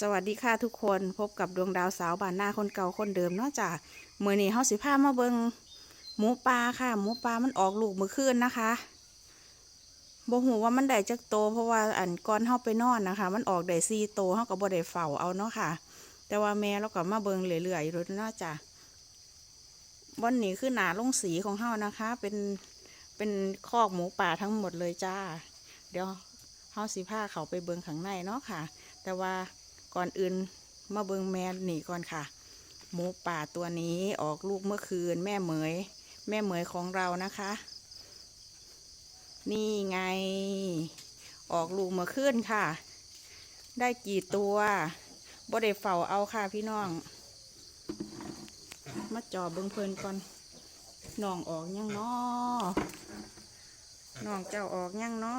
สวัสดีค่ะทุกคนพบกับดวงดาวสาวบ้านหน้าคนเก่าคนเดิมเนาะจ้ะเมื่อนี้เฮาสิพามาเบิงหมูปลาค่ะ หมูปลามันออกลูกเมื่อคืนนะคะบ่หูว่ามันได้จักโต เพราะว่าอันก่อนเฮาไปนอนนะคะ มันออกได้สี่โตเฮาก็บ่ได้เฝ้าเอาเนาะค่ะ แต่ว่าแม่เราก็มาเบิงเรื่อยๆอยู่เนาะจ้ะวันนี้คือหนาลงสีของเฮานะคะ เป็นเป็นคอกหมูป่าทั้งหมดเลยจ้า เดี๋ยวเฮาสิพาเขาไปเบิงข้างในเนาะค่ะ แต่ว่า ก่อนอื่นมาเบิงแม่นี่ก่อนค่ะ หมูป่าตัวนี้ออกลูกเมื่อคืนแม่เหมย แม่เหมยของเรานะคะ นี่ไง ออกลูกเมื่อคืนค่ะ ได้กี่ตัวบ่ได้เฝ้าเอาค่ะพี่น้อง มาจอเบิงเพลินก่อนน้องออกยังนอน้องเจ้าออกยังนอ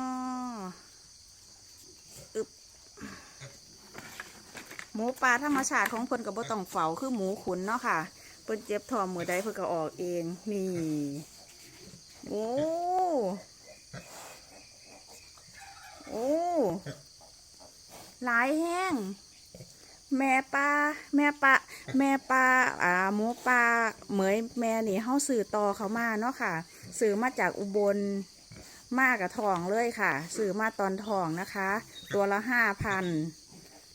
หมูปลาธรรมชาติของเพิ่นก็บ่ต้องเฝ้าคือหมูขุนเนาะค่ะเพิ่นเจ็บท้องมือใดเพิ่นก็ออกเองนี่โอ้โอ้หลายแห้งแม่ปลาแม่ปลาแม่ปลาอ่าหมูปลาเหมยแม่นี่เฮาสื่อต่อเขามาเนาะค่ะสื่อมาจากอุบลมากับทองเลยค่ะ สื่อมาตอนทองนะคะ ตัวละห้าพัน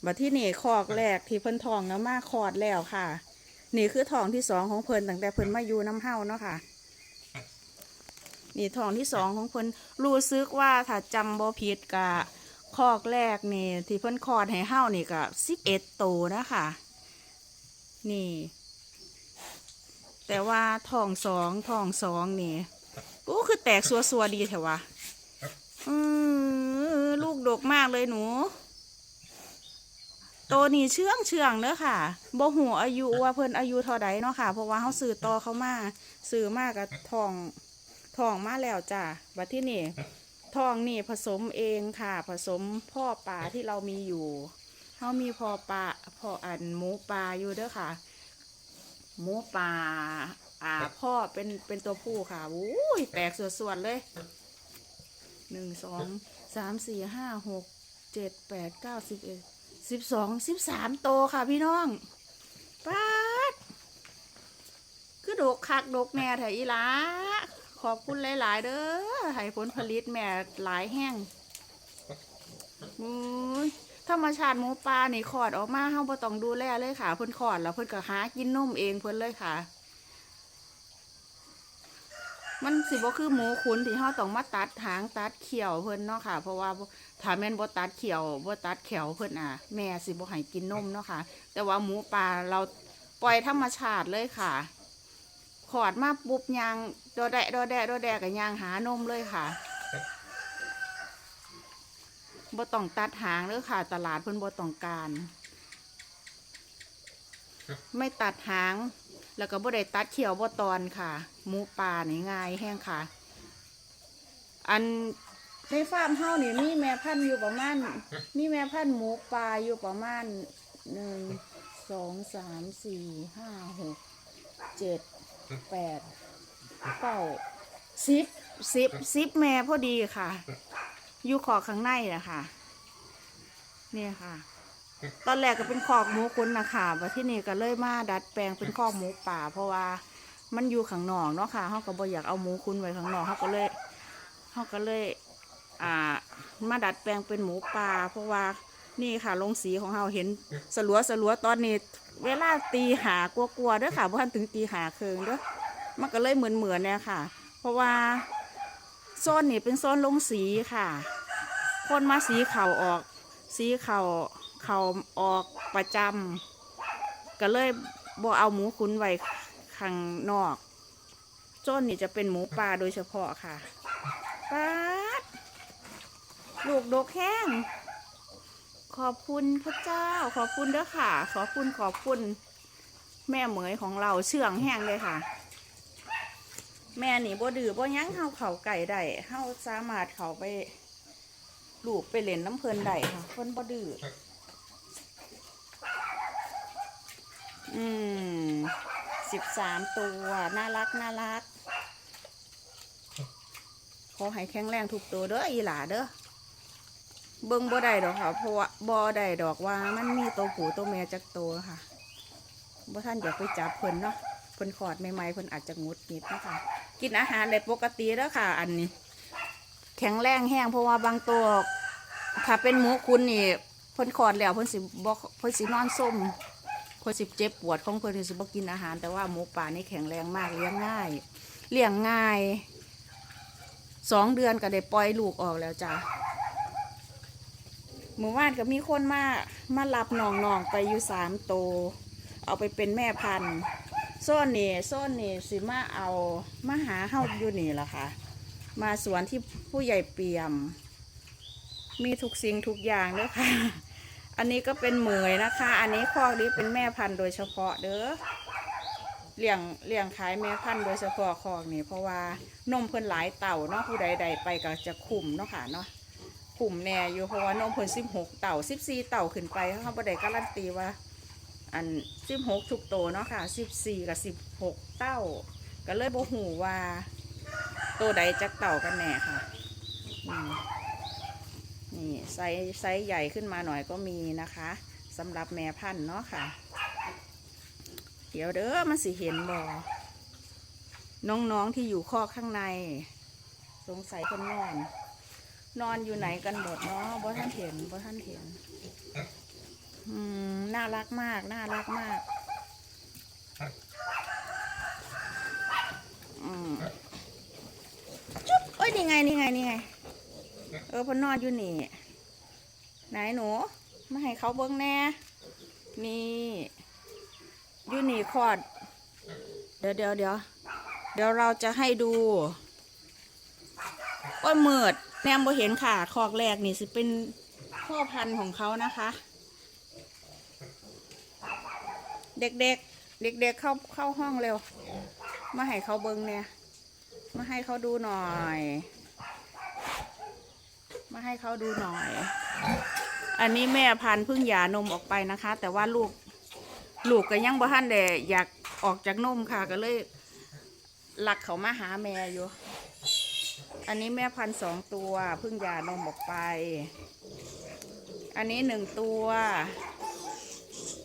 บัดที่นี่คอกแรกที่เพิ่นทองแล้วมาคลอดแล้วค่ะ นี่คือทองที่สองของเพิ่นตั้งแต่เพิ่นมาอยู่น้ำเฮาเนาะค่ะ นี่ทองที่สองของเพิ่นรู้ซึกว่าถ้าจำบ่ผิดกะคอกแรกนี่ที่เพิ่นคลอดให้เฮานี่ก็สิบเอ็ดโตวนะคะ นี่ แต่ว่าทองสองทองสองนี่อู้คือแตกสัวๆดีแถวะอือลูกดกมากเลยหนู โตนี่เชื่องเชื่องเด้อค่ะบ่หูอายุว่าเพิ่นอายุเท่าใดเนาะค่ะ เพราะว่าเขาสื่อต่อเขามาสื่อมากกับทองทองมาแล้วจ้ะบัดที่นี่ทองนี่ผสมเองค่ะ ผสมพ่อป่าที่เรามีอยู่เขามีพ่อป่าพ่ออันหมูป่าอยู่เด้อค่ะ หมูป่าอ่าพ่อเป็นเป็นตัวผู้ค่ะอุ้ยแตกส่วนๆเลยหนึ่งสองสามสี่ห้าหกเจ็ดแปดเก้าสิบเอ็ด สิบสองสิบสามโตค่ะพี่น้องป้าดคือดกคักดกแม่ไถอีหลาขอบคุณหลาย ๆ เด้อให้ผลผลิตแม่หลายแห้งมุ้ยธรรมชาติหมูปลานี่ขอดออกมาเฮาบ่ต้องดูแลเลยค่ะ เพิ่นขอดแล้วเพิ่นก็หากินนมเองเพิ่นเลยค่ะ มันสิบ่คือหมูขุนที่เฮาต้องมาตัดหางตัดเขียวเพิ่นเนาะค่ะ เพราะว่าถ้าแม่นบ่ตัดเขียวบ่ตัดแขวเพิ่นอะ แม่สิบ่ให้กินนมเนาะค่ะ แต่ว่าหมูป่าเราปล่อยธรรมชาติเลยค่ะ ขอดมาปุ๊บยางโดแดะโดแดะโดแดะกับยางหานมเลยค่ะบ่ต้องตัดหางเลยค่ะ ตลาดเพิ่นบ่ต้องการ ไม่ตัดหาง แล้วก็บ่ได้ตัดเขียวบ่ตอนค่ะหมูป่านี่ง่ายแห้งค่ะ อันในฟาร์มเฮานี่มีแม่พันธุ์อยู่ประมาณมีแม่พันธุ์หมูป่าอยู่ประมาณหนึ่งสองสามสี่ห้าหกเจ็ดแปดเก้าสิบสิบสิบแม่พอดีค่ะ อยู่ขอข้างในนะคะเนี่ยค่ะ ตอนแรกก็เป็นคอกหมูคุ้นนะคะว่าที่นี่ก็เลยมาดัดแปลงเป็นคอกหมูป่า เพราะว่ามันอยู่ข้างนอกเนาะค่ะเขาก็บ่อยากเอาหมูคุ้นไว้ข้างนอกเขาก็เลยเขาก็เลย อ่า มาดัดแปลงเป็นหมูป่า เพราะว่านี่ค่ะลงสีของเราเห็นสลัวสลัวตอนนี้ เวลาตีหากลัวๆเด้อค่ะเพราะถึงตีหาเคืองเด้อมันก็เลยเหมือนเหมือนๆเนี่ยค่ะ เพราะว่าโซนนี่เป็นโซนลงสีค่ะ คนมาสีเข่าออก สีเข่า เขาออกประจำก็เลยบ่เอาหมูขุนไว้ข้างนอกโซนนี่จะเป็นหมูป่าโดยเฉพาะค่ะป๊าดลูกดกแห้ง ขอบคุณพระเจ้า ขอบคุณเด้อค่ะ ขอบคุณขอบคุณ แม่เหมยของเราเชื่องแห้งเลยค่ะ แม่นี่บ่ดื้อบ่ยั้งเฮาเขาไก่ได้เฮาสามารถเขาไปลูกไปเล่นน้ำเพลินได้ค่ะเพิ่นบ่ดื้อ อืมสิบสามตัว น่ารัก น่ารัก ขอให้แข็งแรงทุกตัวเด้ออีหลาเด้อ เบิ่งบ่ได้ดอกค่ะ เพราะว่าบ่ได้ดอกว่ามันมีตัวผู้ตัวแม่จักตัวค่ะบ่ท่านอยากไปจับเพิ่นเนาะ เพิ่นขอดใหม่ๆเพิ่นอาจจะงดหงิดนะคะ กินอาหารได้ปกติแล้วค่ะ อันนี้ แข็งแรงแห้งเพราะว่าบางตัว ถ้าเป็นหมูคุณนี่ เพิ่นขอดแล้วเพิ่นสิบ่เพิ่นสินอนส้ม พิ่นสิเจ็บปวดของเพิ่นเพิ่สิบ่กินอาหาร แต่ว่าหมูป่านี่แข็งแรงมากเลี้ยงง่าย เลี้ยงง่ายสองเดือนก็ได้ปล่อยลูกออกแล้วจ้ะเมื่อวานก็มีคนมามารับน้องๆไปอยู่สามโต เอาไปเป็นแม่พันธุ์ซ่อนนี่ซ่อนนี่สิมาเอามาหาเฮาอยู่นี่ล่ะค่ะ มาสวนที่ผู้ใหญ่เปี่ยม มีทุกสิ่งทุกอย่างเด้อค่ะ อันนี้ก็เป็นเหมยนะคะ อันนี้คอกนี้เป็นแม่พันธุ์โดยเฉพาะเด้อเลี้ยงเลี้ยงขายแม่พันธุ์โดยเฉพาะคอกนี่เพราะว่านมเพิ่นหลายเต่าเนาะผู้ใดใดไปก็จะคุมเนาะค่ะเนาะกลุ่มแน่อยู่เพราะว่านมเพิ่นสิบหกเต่าสิบสี่เต่าขึ้นไปเขาบ่ได้การันตีว่า อันสิบหกทุกโตเนาะค่ะสิบสี่กับสิบหกเต้าก็เลยบ่หูว่าตัวใดจักเต่ากันแน่ค่ะอืม นี่ไซส์ไซส์ใหญ่ขึ้นมาหน่อยก็มีนะคะสำหรับแม่พันธุ์เนาะค่ะ เดี๋ยวเด้อมันสิเห็นบ่น้องๆที่อยู่ข้อกข้างใน สงสัยคนนอน นอนอยู่ไหนกันหมดเนาะบ่ท่านเห็นบ่ท่านเห็น อืม น่ารักมาก น่ารักมาก อืม จุ๊บเอ้ย นี่ไง นี่ไง นี่ไง เออพนนอนอยู่นี่ไหนหนูมาให้เขาเบิ้งแน่นี่อยู่นี่คอดเดี๋ยวเดี๋ยวเดี๋ยวเดี๋ยวเราจะให้ดูก็มืดแนมบ่เห็นค่ะคอกแรกนี่สิเป็นพ่อพันธุ์ของเขานะคะ เด็กๆเด็กๆเข้าเข้าห้องเร็ว มาให้เขาเบิงเนี่ยมาให้เขาดูหน่อย มาให้เขาดูหน่อย อันนี้แม่พันธุ์เพิ่งหย่านมออกไปนะคะ แต่ว่าลูกลูกก็ยังบ่ทันได้อยากออกจากนมค่ะก็เลยหลักเขามาหาแม่อยู่ อันนี้แม่พันธุ์สองตัวเพิ่งหย่านมออกไป อันนี้หนึ่งตัว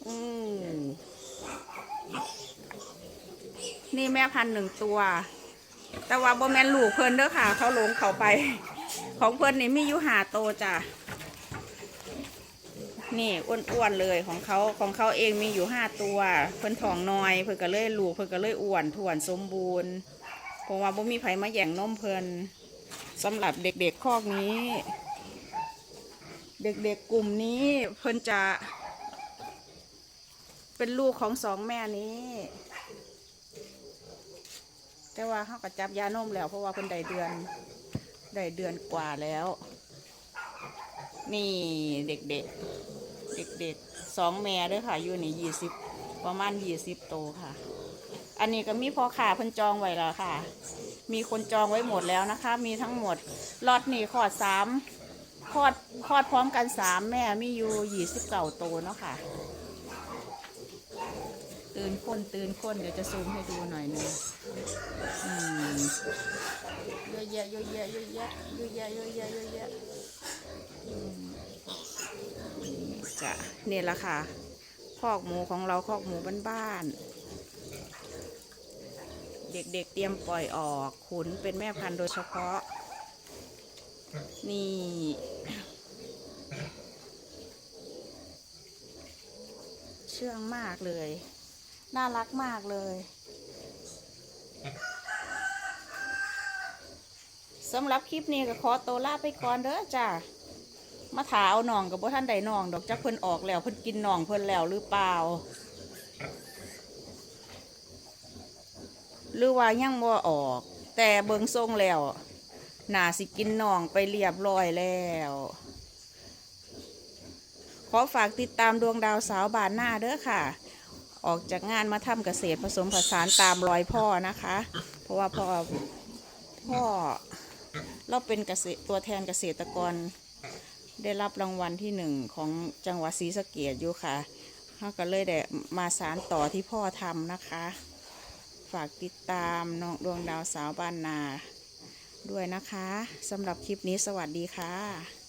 อืมนี่แม่พันธุ์หนึ่งตัว แต่ว่าบ่แมนลูกเพิ่นเด้อค่ะ เขาหลงเขาไป ของเพิ่นนี่มีอยู่หาโตจ้ะนี่อ้วนๆเลยของเขาของเขาเองมีอยู่ห้าตัว เพิ่นทองน้อย เพิ่นก็เลยลูกเพิ่นก็เลยอ้วนถ่วนสมบูรณ์เพราะว่าบ่มีไผมาแย่งนมเพิ่นสำหรับเด็กๆคอกนี้ เด็กๆกลุ่มนี้เพิ่นจะ เป็นลูกของสองแม่นี้ แต่ว่าเขาก็จับยานมแล้วเพราะว่าเพิ่นได้เดือน ได้เดือนกว่าแล้ว นี่เด็กๆเด็กๆสองแม่ด้วยค่ะ อยู่นี่ยี่สิบประมาณยี่สิบโตวค่ะ อันนี้ก็มีพอขาพิ่นจองไว้แล้วค่ะ มีคนจองไว้หมดแล้วนะคะ มีทั้งหมดลอตนี่ขอดสามคลอดคลอดพร้อมกันสามแม่มีอยู่ยี่สิบเก่าโตเนาะค่ะ ตื่นคนตื่นคนเดี๋ยวจะซูมให้ดูหน่อยนึงเยอะแยะเยอะแยะเยอะแยะเยอะแยะเยอะแยะเยอะแยะจ้ะนี่แหละค่ะคอกหมูของเราคอกหมูบ้านๆเด็กๆเตรียมปล่อยออก ขุนเป็นแม่พันธุ์โดยเฉพาะ นี่เชื่องมากเลย น่ารักมากเลยสำหรับคลิปนี้ก็ขอตัวลาไปก่อนเด้อจ้ามาถาเอาหน่องกับพ่ท่านใดหน่อง ดอกจักเพิ่นออกแล้วเพิ่นกินหน่องเพิ่นแล้วหรือเปล่า หรือว่ายังบ่ออก แต่เบิงทรงแล้วหน่าสิกินหน่องไปเรียบร้อยแล้ว ขอฝากติดตามดวงดาวสาวบานหน้าเด้อค่ะ ออกจากงานมาทำเกษตรผสมผสานตามรอยพ่อนะคะ เพราะว่าพ่อพ่อเราเป็นเกษตรตัวแทนเกษตรกร ได้รับรางวัลที่หนึ่งของจังหวัดศรีสะเกษอยู่ค่ะเขาก็เลยได้มาสารต่อที่พ่อทำนะคะ ฝากติดตามน้องดวงดาวสาวบ้านนาด้วยนะคะสำหรับคลิปนี้สวัสดีค่ะ